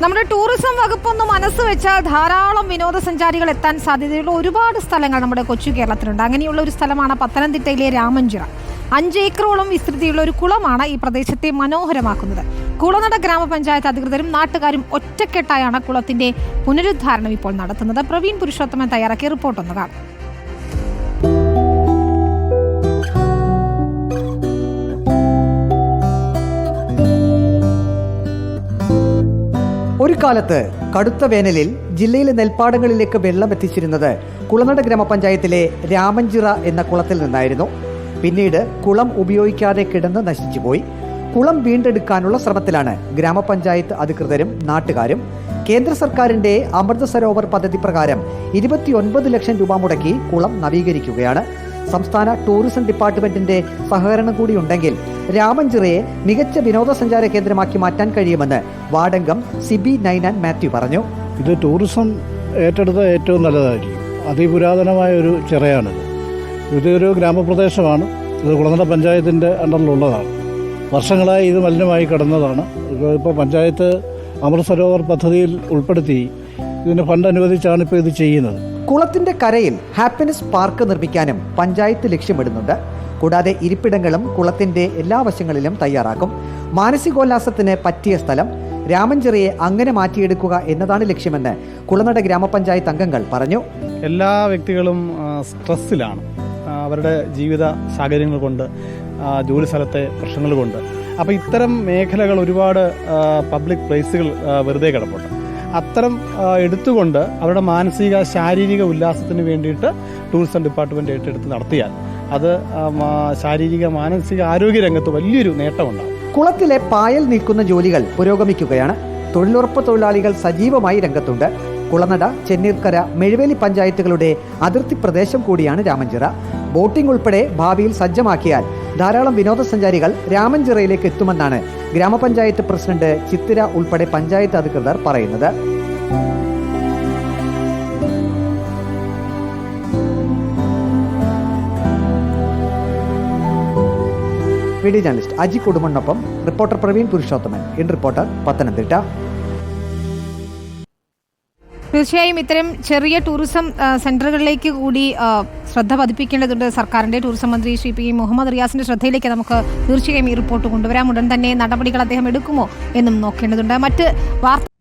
നമ്മുടെ ടൂറിസം വകുപ്പൊന്ന് മനസ്സ് വെച്ചാൽ ധാരാളം വിനോദസഞ്ചാരികൾ എത്താൻ സാധ്യതയുള്ള ഒരുപാട് സ്ഥലങ്ങൾ നമ്മുടെ കൊച്ചു കേരളത്തിലുണ്ട്. അങ്ങനെയുള്ള ഒരു സ്ഥലമാണ് പത്തനംതിട്ടയിലെ രാമഞ്ചിറ. അഞ്ച് ഏക്കറോളം വിസ്തൃതിയുള്ള ഒരു കുളമാണ് ഈ പ്രദേശത്തെ മനോഹരമാക്കുന്നത്. കുളനട ഗ്രാമപഞ്ചായത്ത് അധികൃതരും നാട്ടുകാരും ഒറ്റക്കെട്ടായാണ് കുളത്തിന്റെ പുനരുദ്ധാരണം ഇപ്പോൾ നടത്തുന്നത്. പ്രവീൺ പുരുഷോത്തമൻ തയ്യാറാക്കിയ റിപ്പോർട്ടൊന്ന് കാണാം. ഒരു കാലത്ത് കടുത്ത വേനലിൽ ജില്ലയിലെ നെൽപ്പാടങ്ങളിലേക്ക് വെള്ളം എത്തിച്ചിരുന്നത് കുളനട ഗ്രാമപഞ്ചായത്തിലെ രാമഞ്ചിറ എന്ന കുളത്തിൽ നിന്നായിരുന്നു. പിന്നീട് കുളം ഉപയോഗിക്കാതെ കിടന്ന് നശിച്ചുപോയി കുളം വീണ്ടെടുക്കാനുള്ള ശ്രമത്തിലാണ് ഗ്രാമപഞ്ചായത്ത് അധികൃതരും നാട്ടുകാരും. കേന്ദ്ര സർക്കാരിന്റെ അമൃത സരോവർ പദ്ധതി പ്രകാരം ഇരുപത്തിയൊൻപത് ലക്ഷം രൂപ മുടക്കി കുളം നവീകരിക്കുകയാണ്. സംസ്ഥാന ടൂറിസം ഡിപ്പാർട്ട്മെന്റിന്റെ സഹകരണം കൂടിയുണ്ടെങ്കിൽ രാമഞ്ചിറയെ മികച്ച വിനോദസഞ്ചാര കേന്ദ്രമാക്കി മാറ്റാൻ കഴിയുമെന്ന് വാടങ്കം സിബി നൈനാൻ മാത്യു പറഞ്ഞു. ഇത് ടൂറിസം ഏറ്റെടുത്ത ഏറ്റവും നല്ലതായിരിക്കും. അതിപുരാതനമായ ഒരു ചിറയാണിത്. ഇതൊരു ഗ്രാമപ്രദേശമാണ്. ഇത് കുളനട പഞ്ചായത്തിന്റെ അണ്ടറിലുള്ളതാണ്. വർഷങ്ങളായി ഇത് മലിനമായി കിടന്നതാണ്. ഇപ്പോൾ പഞ്ചായത്ത് അമൃത് സരോവർ പദ്ധതിയിൽ ഉൾപ്പെടുത്തി ഇതിന് ഫണ്ട് അനുവദിച്ചാണ് ഇപ്പോൾ ഇത് ചെയ്യുന്നത്. കുളത്തിന്റെ കരയിൽ ഹാപ്പിനെസ് പാർക്ക് നിർമ്മിക്കാനും പഞ്ചായത്ത് ലക്ഷ്യമിടുന്നുണ്ട്. കൂടാതെ ഇരിപ്പിടങ്ങളും കുളത്തിന്റെ എല്ലാ വശങ്ങളിലും തയ്യാറാക്കും. മാനസികോല്ലാസത്തിന് പറ്റിയ സ്ഥലം രാമഞ്ചെറിയെ അങ്ങനെ മാറ്റിയെടുക്കുക എന്നതാണ് ലക്ഷ്യമെന്ന് കുളനട ഗ്രാമപഞ്ചായത്ത് അംഗങ്ങൾ പറഞ്ഞു. എല്ലാ വ്യക്തികളും സ്ട്രെസ്സിലാണ്. അവരുടെ ജീവിത സാഹചര്യങ്ങൾ കൊണ്ട് ജോലി സ്ഥലത്തെ പ്രശ്നങ്ങൾ കൊണ്ട്. അപ്പോൾ ഇത്തരം മേഖലകൾ ഒരുപാട് പബ്ലിക് പ്ലേസുകൾ വെറുതെ കിടപ്പുണ്ട്. അത്തരം എടുത്തുകൊണ്ട് അവരുടെ മാനസിക ശാരീരിക ഉല്ലാസത്തിന് വേണ്ടിയിട്ട് ടൂറിസം ഡിപ്പാർട്ട്മെന്റ് ഏറ്റെടുത്ത് നടത്തിയാൽ അത് ശാരീരിക മാനസിക ആരോഗ്യ രംഗത്ത് വലിയൊരു നേട്ടമുണ്ടാകും. കുളത്തിലെ പായൽ നീക്കുന്ന ജോലികൾ പുരോഗമിക്കുകയാണ്. തൊഴിലുറപ്പ് തൊഴിലാളികൾ സജീവമായി രംഗത്തുണ്ട്. കുളനട ചെന്നീർക്കര മെഴുവേലി പഞ്ചായത്തുകളുടെ അതിർത്തി പ്രദേശം കൂടിയാണ് രാമഞ്ചിറ. ബോട്ടിംഗ് ഉൾപ്പെടെ ഭാവിയിൽ സജ്ജമാക്കിയാൽ ധാരാളം വിനോദസഞ്ചാരികൾ രാമഞ്ചിറയിലേക്ക് എത്തുമെന്നാണ് ഗ്രാമപഞ്ചായത്ത് പ്രസിഡന്റ് ചിത്തിര ഉൾപ്പെടെ പഞ്ചായത്ത് അധികൃതർ പറയുന്നത്. Video journalist Aji കുടുംബനൊപ്പം reporter Praveen Purushothaman. In reporter Pathanamthitta. തീർച്ചയായും ഇത്തരം ചെറിയ ടൂറിസം സെന്ററുകളിലേക്ക് കൂടി ശ്രദ്ധ പതിപ്പിക്കേണ്ടതുണ്ട്. സർക്കാരിന്റെ ടൂറിസം മന്ത്രി ശ്രീ പി മുഹമ്മദ് റിയാസിന്റെ ശ്രദ്ധയിലേക്ക് നമുക്ക് തീർച്ചയായും ഈ റിപ്പോർട്ട് കൊണ്ടുവരാം. ഉടൻ തന്നെ നടപടികൾ അദ്ദേഹം എടുക്കുമോ എന്നും നോക്കേണ്ടതുണ്ട്. മറ്റ് വാർത്ത